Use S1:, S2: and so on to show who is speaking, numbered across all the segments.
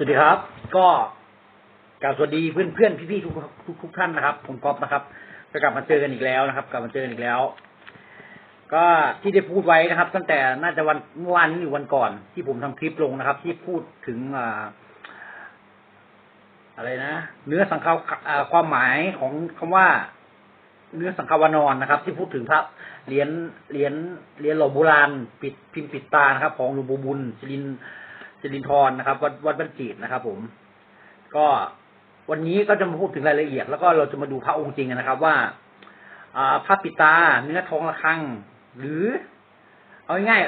S1: สวัสดีครับ ก็กล่าวสวัสดีเพื่อนเพื่อนพี่ๆทุกทุกทุกท่านนะครับ ผมก๊อฟนะครับ ก็กลับมาเจอกันอีกแล้วนะครับ กลับมาเจอกันอีกแล้ว ก็ที่ได้พูดไว้นะครับ ตั้งแต่น่าจะวันเมื่อวานนี้หรือวันก่อน ที่ผมทำคลิปลงนะครับ ที่พูดถึงอ่าอะไรนะเนื้อสังขาวความหมายของคำว่า เนื้อสังขาวานอนนะครับ ที่พูดถึงพระเหรียญเหรียญเหรียญหล่อโบราณปิดพิมพ์ปิดตานะครับ ของหลวงปู่บุญจรินจริ สิรินทรนะครับ วัดวัดบัญจีตนะครับ ผม ก็วันนี้ก็จะมาพูดถึงรายละเอียด แล้วก็เราจะมาดูพระองค์จริงนะครับ ว่าอพระปิตาเนื้อทองระฆัง หรือ เอาง่าย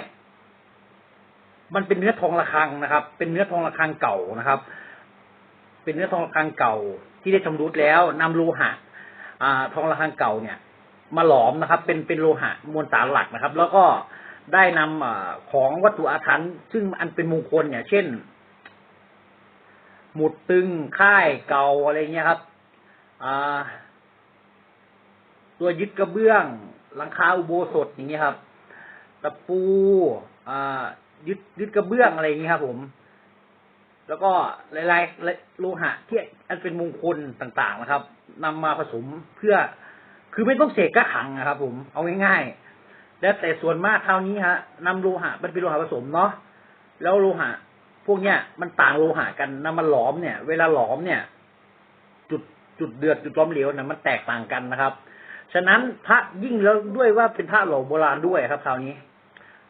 S1: ๆมันเป็นเนื้อทองระฆังนะครับ เป็นเนื้อทองระฆังเก่านะครับ เป็นเนื้อทองระฆังเก่า ที่ได้ชำรุดแล้วนำโลหะอ่าทองระฆังเก่าเนี่ย มาหลอมนะครับ เป็นเป็นโลหะมวลสารหลักนะครับ แล้วก็ ได้นำอของวัตถุอาถรรพ์ซึ่งอันเป็นมงคลเนี่ย เช่น หมุดตึงค่ายเก่าอะไรเงี้ยครับตัวยึดกระเบื้องหลังคาอุโบสถอย่างเงี้ยครับตะปูยึดยึดกระเบื้องอะไรอย่างเงี้ยครับผม แล้วก็หลายๆโลหะที่อันเป็นมงคลต่างๆนะครับนำมาผสมเพื่อ คือไม่ต้องเสกก็ขังนะครับ ผมเอาง่ายๆ แล้วแต่ส่วนมากเท่านี้ฮะนำโลหะมันเป็นโลหะผสมเนาะแล้วโลหะ พวกเนี้ยมันต่างโลหะกันนำมาหลอมเนี่ย เวลาหลอมเนี่ย จุดจุดเดือดจุดล้อมเหลวเนี่ยมันแตกต่างกันนะครับ ฉะนั้นพระยิ่งแล้วด้วยว่าเป็นพระหล่อโบราณด้วยครับคราวนี้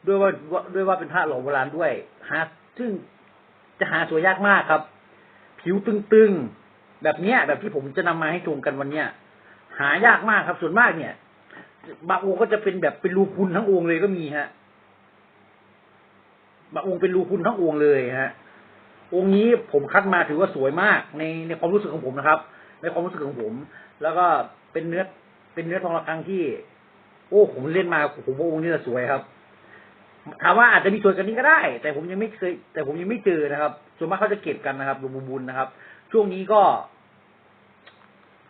S1: ด้วยว่าด้วยว่าเป็นพระหล่อโบราณด้วยหาซึ่งจะหาตัวยากมากครับ ผิวตึงๆแบบเนี้ย แบบที่ผมจะนำมาให้ชมกันวันเนี้ยหายากมากครับส่วนมากเนี่ย บางองค์ก็จะเป็นแบบเป็นรูพุนทั้งองค์เลยก็มีฮะบางองค์เป็นรูพุนทั้งองค์เลยฮะ องค์นี้ผมคัดมาถือว่าสวยมาก ในในความรู้สึกของผมนะครับ ในความรู้สึกของผม แล้วก็เป็นเนื้อเป็นเนื้อทองระฆังที่ โอ้ผมเล่นมาผมว่าองค์นี้จะสวยครับถามว่าอาจจะมีส่วนกันนี้ก็ได้ แต่ผมยังไม่เคย แต่ผมยังไม่เจอนะครับ ส่วนมากเขาจะเก็บกันนะครับหลวงบุญนะครับ ช่วงนี้ก็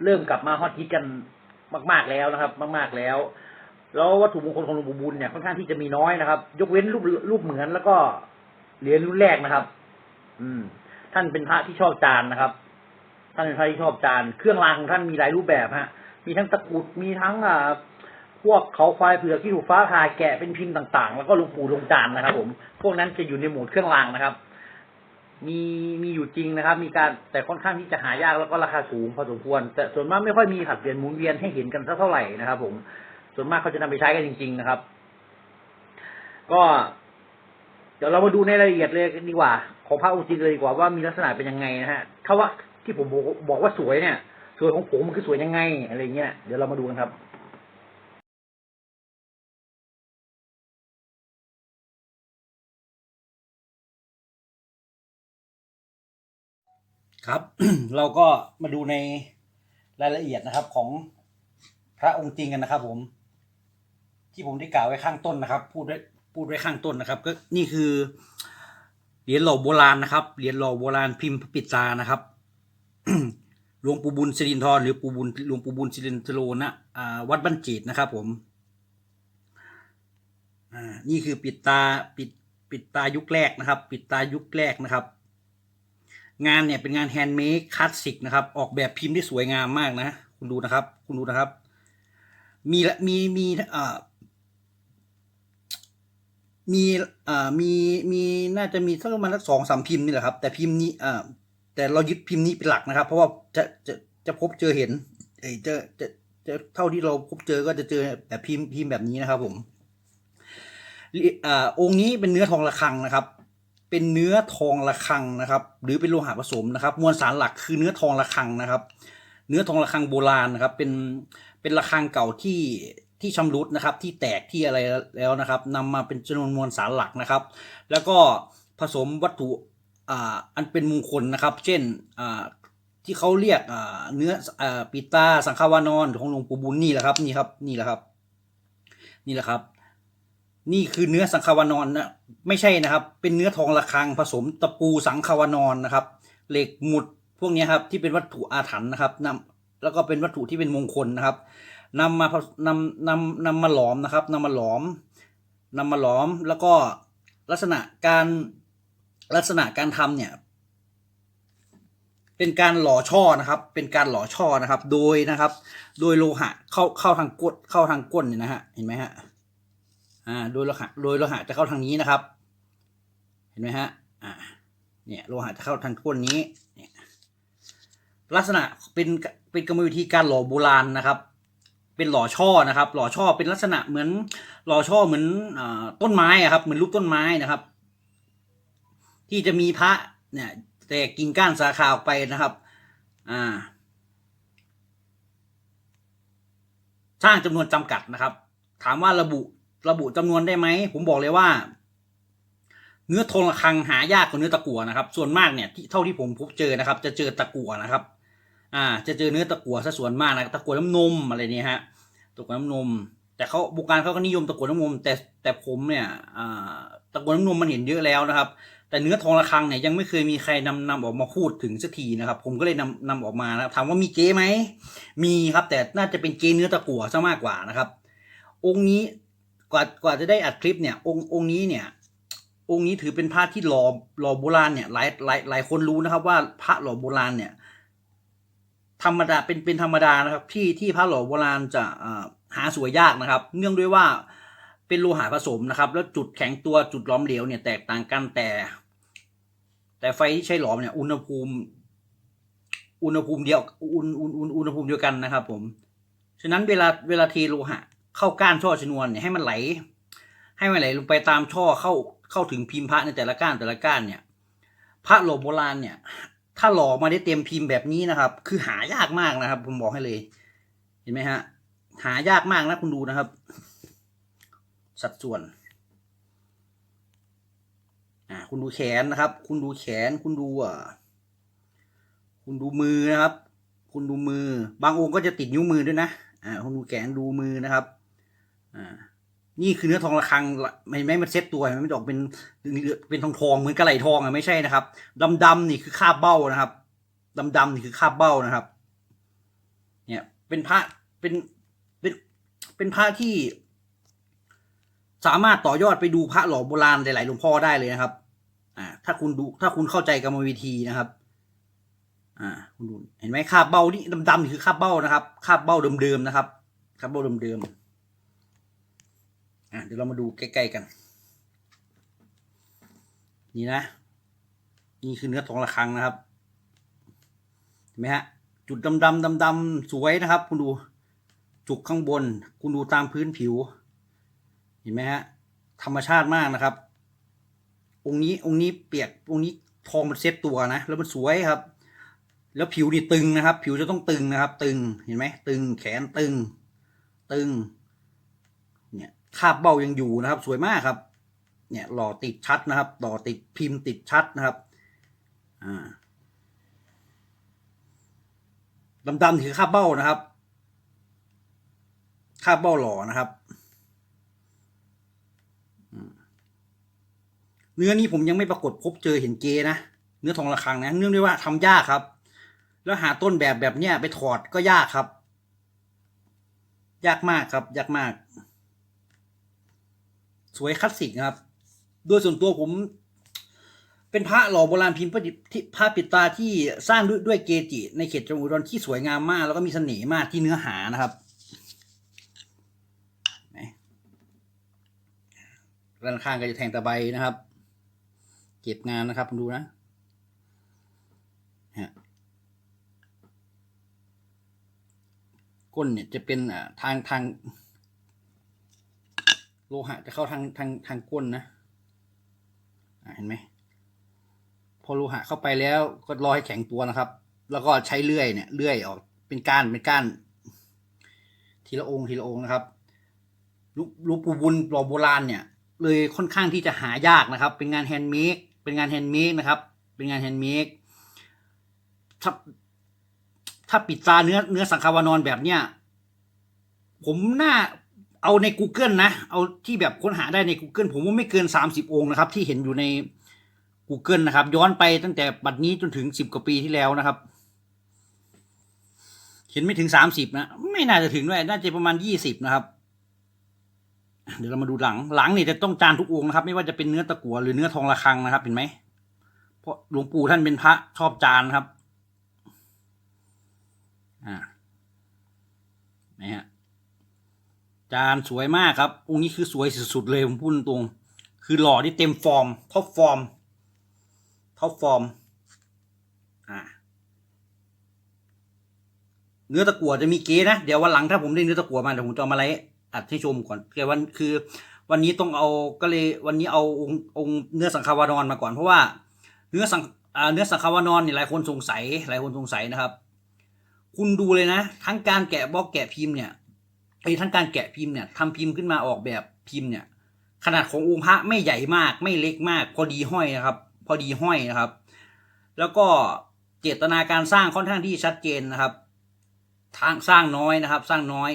S1: เริ่มกลับมาฮอตฮิตกัน มาก ๆแล้วนะครับ มาก ๆแล้ว แล้ววัตถุมงคลของหลวงปู่บุญเนี่ยค่อนข้างที่จะมีน้อยนะครับ ยกเว้นรูปรูปเหมือนแล้วก็เหรียญรุ่นแรกนะครับ อืม ท่านเป็นพระที่ชอบจานนะครับ ท่านเป็นพระที่ชอบจาน เครื่องรางของท่านมีหลายรูปแบบฮะ มีทั้งตะกรุดมีทั้งอ่าพวกเขาควายเผือกที่ถูกฟ้าผ่าแกะเป็นพิมพ์ต่างๆ แล้วก็หลวงปู่ลงจานนะครับ ผม พวกนั้นจะอยู่ในหมวดเครื่องรางนะครับ มีมีอยู่จริงนะครับ มีการแต่ค่อนข้างที่จะหายากแล้วก็ราคาสูงพอสมควร แต่ส่วนมากไม่ค่อยมีผัดเปลี่ยนหมุนเวียนให้เห็นกันสักเท่าไหร่นะครับ ผม ส่วนมากเขาจะนำไปใช้กันจริง ๆนะครับ ก็ เดี๋ยวเรามาดูในรายละเอียดเลยดีกว่า ของพระองค์จริงเลยดีกว่าว่ามีลักษณะเป็นยังไงนะฮะถ้าว่าที่ผมบอกบอกว่าสวยเนี่ย สวยของผมมันคือสวยยังไงอะไรเงี้ยเดี๋ยวเรามาดูกันครับ ครับ เราก็มาดูในรายละเอียดนะครับของพระองค์จริงกันนะครับ ผม ที่ผมได้กล่าวไว้ข้างต้นนะครับ พูดไว้พูดไว้ข้างต้นนะครับ ก็นี่คือเหรียญหล่อโบราณนะครับเหรียญหล่อโบราณพิมพ์ปิดตานะครับหลวงปู่บุญสิรินทรหรือปู่บุญหลวงปู่บุญสิรินทโรนะวัดบ้านจีดนะครับ ผมนี่คือปิดตาปิดปิดตายุคแรกนะครับ ปิดตายุคแรกนะครับ งานเนี่ยเป็นงานแฮนด์เมดคลาสสิกนะครับ ออกแบบพิมพ์ได้สวยงามมากนะ คุณดูนะครับ คุณดูนะครับ มีละมีมีเอ่อมีเอ่อมีมีน่าจะมีสักประมาณสักสองสามพิมพ์นี่แหละครับ แต่พิมพ์นี้เอ่อแต่เรายึดพิมพ์นี้เป็นหลักนะครับ เพราะว่าจะจะจะพบเจอเห็นเอ้จะจะจะเท่าที่เราพบเจอก็จะเจอแบบพิมพ์พิมพ์แบบนี้นะครับ ผมอ่าองค์นี้เป็นเนื้อทองระฆังนะครับ เป็นเนื้อทองระฆังนะครับ หรือเป็นโลหะผสมนะครับ มวลสารหลักคือเนื้อทองระฆังนะครับ เนื้อทองระฆังโบราณนะครับ เป็นเป็นระฆังเก่าที่ที่ชำรุดนะครับ ที่แตกที่อะไรแล้วนะครับนำมาเป็นจำนวนมวลสารหลักนะครับ แล้วก็ผสมวัตถุอ่าอันเป็นมงคลนะครับ เช่นอ่าที่เขาเรียกอ่าเนื้ออ่าปิตาสังฆวานอนของหลวงปู่บุญนี่แหละครับนี่ครับนี่แหละครับ นี่แหละครับ นี่คือเนื้อสังฆาวานอนนะไม่ใช่นะครับ เป็นเนื้อทองระฆังผสมตะปูสังฆาวานอนนะครับ เหล็กหมุดพวกนี้ครับที่เป็นวัตถุอาถรรพ์นะครับนำแล้วก็เป็นวัตถุที่เป็นมงคลนะครับนำมานำนำนำมาหลอมนะครับนำมาหลอมนำมาหลอมแล้วก็ลักษณะการลักษณะการทำเนี่ย
S2: เป็นการหล่อช่อนะครับ เป็นการหล่อช่อนะครับ โดยนะครับ โดยโลหะเข้าเข้าทางก้นเข้าทางก้นเนี่ยนะฮะเห็นไหมฮะ อ่าโดยโลหะโดยโลหะจะเข้าทางนี้นะครับ เห็นไหมฮะอ่าเนี่ยโลหะจะเข้าทางก้นนี้เนี่ยลักษณะเป็นเป็นกรรมวิธีการหล่อโบราณนะครับ เป็นหล่อช่อนะครับ หล่อช่อเป็นลักษณะเหมือนหล่อช่อเหมือนอต้นไม้อะครับ เหมือนรูปต้นไม้นะครับ ที่จะมีพระเนี่ยแต่กิ่งก้านสาขาออกไปนะครับ อ่า สร้างจำนวนจำกัดนะครับ ถามว่าระบุ ระบุจำนวนได้ไหม ผมบอกเลยว่า เนื้อทองระคังหายากกว่าเนื้อตะกั่วนะครับ ส่วนมากเนี่ยที่เท่าที่ผมพบเจอนะครับ จะเจอตะกั่วนะครับ อ่า จะเจอเนื้อตะกั่วซะส่วนมากนะตะกั่วน้ำนมอะไรนี่ฮะตะกั่วน้ำนม แต่เขาบุการเขาก็นิยมตะกั่วน้ำนม แต่แต่ผมเนี่ย อ่า ตะกั่วน้ำนมมันเห็นเยอะแล้วนะครับ แต่เนื้อทองระคังเนี่ยยังไม่เคยมีใครนำนำออกมาพูดถึงสักทีนะครับ ผมก็เลยนำนำออกมานะถามว่ามีเก๊ไหมมีครับ แต่น่าจะเป็นเก๊เนื้อตะกั่วซะมากกว่านะครับ องค์นี้ กว่ากว่าจะได้อัดคลิปเนี่ยองค์องค์นี้เนี่ยองค์นี้ถือเป็นพระที่หล่อหล่อโบราณเนี่ยหลายหลายหลายคนรู้นะครับว่าพระหล่อโบราณเนี่ยธรรมดาเป็นเป็นธรรมดานะครับที่ที่พระหล่อโบราณจะหาสวยยากนะครับ เนื่องด้วยว่าเป็นโลหะผสมนะครับ แล้วจุดแข็งตัวจุดหล้อมเหลวเนี่ยแตกต่างกันแต่ แต่ไฟที่ใช้หลอมเนี่ยอุณหภูมิอุณหภูมิเดียวอุณอุณอุณอุณหภูมิเดียวกันนะครับ ผม ฉะนั้นเวลาเวลาเทโลหะ เข้าก้านช่อชนวนเนี่ยให้มันไหล ให้มันไหลลงไปตามช่อเข้าเข้าถึงพิมพ์พระในแต่ละก้านแต่ละก้านเนี่ยพระหล่อโบราณเนี่ย ถ้าหล่อมาได้เต็มพิมพ์แบบนี้นะครับ คือหายากมากนะครับ ผมบอกให้เลย เห็นไหมฮะ หายากมากนะคุณดูนะครับ สัดส่วนอ่าคุณดูแขนนะครับ คุณดูแขนคุณดูอ่าคุณดูมือนะครับ คุณดูมือ บางองค์ก็จะติดนิ้วมือด้วยนะอ่าคุณดูแขนดูมือนะครับ อ่านี่คือเนื้อทองระฆังไม่ไม่มันเซ็ตตัวมันไม่ได้ออกเป็นเป็นทองทองเหมือนกระไหลทองอะไม่ใช่นะครับดำดำนี่คือคาบเบ้านะครับดำดำนี่คือคาบเบ้านะครับ เนี่ยเป็นพระเป็นเป็นเป็นพระที่ สามารถต่อยอดไปดูพระหล่อโบราณหลายๆหลวงพ่อได้เลยนะครับ อ่า ถ้าคุณดูถ้าคุณเข้าใจกรรมวิธีนะครับ อ่า คุณดูเห็นไหมคาบเบ้านี่ดำๆนี่คือคาบเบ้านะครับคาบเบ้าเดิมๆนะครับคาบเบ้าเดิมๆ อะเดี๋ยวเรามาดูใกล้ๆกัน นี่นะ นี่คือเนื้อทองระฆังนะครับ เห็นไหมฮะ จุดดำดำดำดำๆสวยนะครับ คุณดู จุกข้างบน คุณดูตามพื้นผิว เห็นไหมฮะ ธรรมชาติมากนะครับ องค์นี้องค์นี้เปียก องค์นี้ทองมันเซ็ตตัวนะ แล้วมันสวยครับ แล้วผิวนี่ตึงนะครับ ผิวจะต้องตึงนะครับ ตึง เห็นไหม ตึง แขนตึง ตึง เนี่ยคาบเบ้ายังอยู่นะครับ สวยมากครับ เนี่ยหล่อติดชัดนะครับหล่อติดพิมพ์ติดชัดนะครับ อ่าดำๆคือคาบเบ้านะครับคาบเบ้าหล่อนะครับเนื้อนี้ผมยังไม่ปรากฏพบเจอเห็นเกนะเนื้อทองระฆังนะเนื่องด้วยว่าทำยากครับ แล้วหาต้นแบบแบบเนี้ยไปถอดก็ยากครับ ยากมากครับ ยากมาก สวยคลาสสิกนะครับ โดยส่วนตัวผม เป็นพระหล่อโบราณพิมพ์ที่พระปิดตาที่สร้างด้วยด้วยเกจิ ในเขตจังหวัดอุดรที่สวยงามมาก แล้วก็มีเสน่ห์มากที่เนื้อหานะครับไหนด้านข้างก็จะแทงตะไบนะครับ เก็บงานนะครับดูนะฮะก้นเนี่ยจะเป็นทางทาง โลหะจะเข้าทางทางทางก้นนะเห็นไหมพอโลหะเข้าไปแล้วก็รอให้แข็งตัวนะครับ แล้วก็ใช้เลื่อยเนี่ยเลื่อยออกเป็นก้านเป็นก้าน ทีละองค์ทีละองค์นะครับลูกลูกปูบุญหล่อโบราณเนี่ย เลยค่อนข้างที่จะหายากนะครับ เป็นงานแฮนด์เมดเป็นงานแฮนด์เมดนะครับ เป็นงานแฮนด์เมดถ้าถ้าปิดตาเนื้อเนื้อสังขาวานอนแบบเนี้ยผมน่า เอาใน Google นะ เอาที่แบบค้นหาได้ใน Google ผมว่าไม่เกิน 30 องค์นะครับ ที่เห็นอยู่ใน Google นะครับ ย้อนไปตั้งแต่บัดนี้จนถึง 10 กว่าปีที่แล้วนะครับ เห็นไม่ถึง 30 นะ ไม่น่าจะถึงด้วย น่าจะประมาณ 20 นะครับ เดี๋ยวเรามาดูหลัง หลังนี่จะต้องจานทุกองค์นะครับ ไม่ว่าจะเป็นเนื้อตะกั่วหรือเนื้อทองระฆังนะครับ เห็นไหม เพราะหลวงปู่ท่านเป็นพระชอบจานครับ อ่านี่ฮะ จานสวยมากครับองค์นี้คือสวยสุดๆเลยผมพูดตรง คือหล่อที่เต็มฟอร์มท็อปฟอร์มท็อปฟอร์มอ่าเนื้อตะกั่วจะมีเก๊นะ เดี๋ยววันหลังถ้าผมได้เนื้อตะกั่วมาเดี๋ยวผมจะเอามาไลฟ์อัดให้ชมก่อนแต่วันคือ วันนี้ต้องเอาก็เลยวันนี้เอาองค์องค์เนื้อสังขาวานอนมาก่อน เพราะว่าเนื้อสังเนื้อสังขาวานอนเนี่ยหลายคนสงสัย หลายคนสงสัยนะครับ คุณดูเลยนะ ทั้งการแกะบล็อกแกะพิมพ์เนี่ย ไอ้ทั้งการแกะพิมพ์เนี่ยทำพิมพ์ขึ้นมาออกแบบพิมพ์เนี่ย ขนาดขององค์พระไม่ใหญ่มากไม่เล็กมาก พอดีห้อยนะครับ พอดีห้อยนะครับ แล้วก็เจตนาการสร้างค่อนข้างที่ชัดเจนนะครับ ทางสร้างน้อยนะครับ สร้างน้อย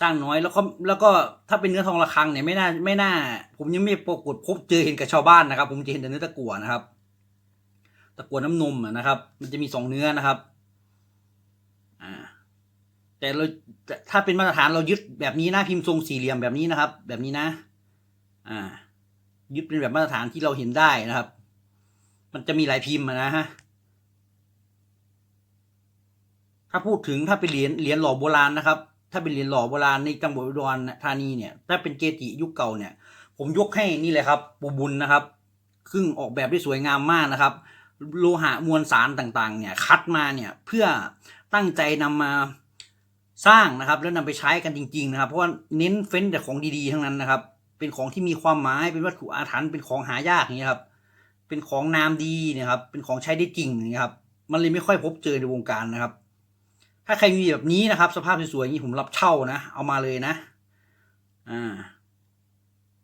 S2: สร้างน้อยแล้วก็แล้วก็ถ้าเป็นเนื้อทองระฆังเนี่ยไม่น่าไม่น่า ผมยังไม่ปรากฏพบเจอเห็นกับชาวบ้านนะครับ ผมจะเห็นแต่เนื้อตะกั่วนะครับ ตะกั่วน้ำนมนะครับ มันจะมีสองเนื้อนะครับ แต่เราถ้าเป็นมาตรฐานเรายึดแบบนี้นะพิมพ์ทรงสี่เหลี่ยมแบบนี้นะครับ แบบนี้นะ อ่า ยึดเป็นแบบมาตรฐานที่เราเห็นได้นะครับ มันจะมีหลายพิมพ์นะฮะถ้าพูดถึงถ้าเป็นเหรียญเหรียญหล่อโบราณนะครับ ถ้าเป็นเหรียญหล่อโบราณในจังหวัดอุดรธานีเนี่ย ถ้าเป็นเกจิยุคเก่าเนี่ย ผมยกให้นี่เลยครับ ปูบุญนะครับซึ่งออกแบบได้สวยงามมากนะครับ โลหะมวลสารต่างๆ เนี่ย คัดมาเนี่ยเพื่อตั้งใจนำมา สร้างนะครับ แล้วนำไปใช้กันจริง ๆ นะครับ เพราะว่าเน้นเฟ้นแต่ของดีๆทั้งนั้นนะครับ เป็นของที่มีความหมายเป็นวัตถุอาถรรพ์เป็นของหายากอย่างนี้ยครับ เป็นของนามดีนะครับ เป็นของใช้ได้จริงอย่างนี้ยครับ มันเลยไม่ค่อยพบเจอในวงการนะครับ ถ้าใครมีแบบนี้นะครับ สภาพสวยๆอย่างนี้ผมรับเช่านะเอามาเลยนะ อ่า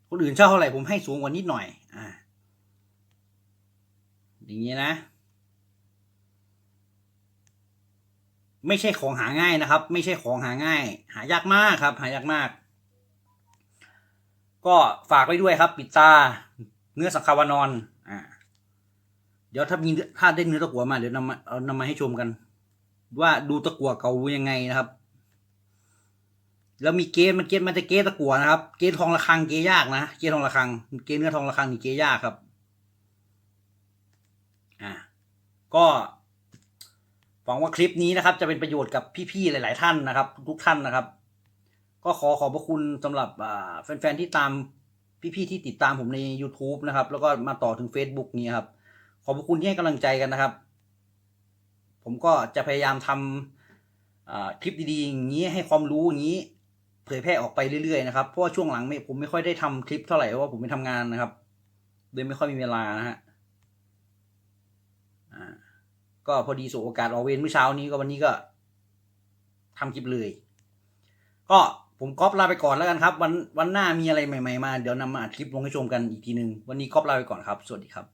S2: คนอื่นเช่าเท่าไหร่ผมให้สูงกว่านิดหน่อย อ่าอย่างนี้นะ ไม่ใช่ของหาง่ายนะครับ ไม่ใช่ของหาง่าย หายากมากครับ หายากมาก ก็ฝากไว้ด้วยครับ ปิดตา เนื้อสังขาวานอนอ่าเดี๋ยวถ้ามีถ้าได้เนื้อตะกัวมาเดี๋ยวนำมาเอานำมาให้ชมกัน ว่าดูตะกัวเก่ายังไงนะครับ แล้วมีเกณฑ์มันเกณฑ์มันจะเกณฑ์ตะกัวนะครับ เกณฑ์ทองระฆังเกณฑ์ยากนะเกณฑ์ทองระฆัง เกณฑ์เนื้อทองระฆังนี่เกณฑ์ยากครับ อ่าก็ หวังว่าคลิปนี้นะครับ จะเป็นประโยชน์กับพี่ๆหลาย ๆ ท่านนะครับ ทุกท่านนะครับ ก็ขอขอบพระคุณสำหรับแฟนๆที่ตามพี่ๆที่ติดตามผมใน YouTube นะครับ แล้วก็มาต่อถึง Facebook นี้ครับ ขอบพระคุณที่ให้กำลังใจกันนะครับ ผมก็จะพยายามทำคลิปดีๆอย่างนี้ให้ความรู้อย่างนี้ เผยแพร่ออกไปเรื่อยๆนะครับเพราะว่าช่วงหลังไม่ผมไม่ค่อยได้ทำคลิปเท่าไหร่เพราะว่าผมไปทำงานนะครับเลยไม่ค่อยมีเวลานะฮะ ก็พอดีสูโอกาสออกเวรเมื่อเช้านี้ก็วันนี้ก็ทำคลิปเลย ก็ผมก๊อปลาไปก่อนแล้วกันครับ วันวันหน้ามีอะไรใหม่ ๆ มา เดี๋ยวนำมาอัดคลิปลงให้ชมกันอีกทีหนึ่งวันนี้ก๊อปลาไปก่อนครับ สวัสดีครับ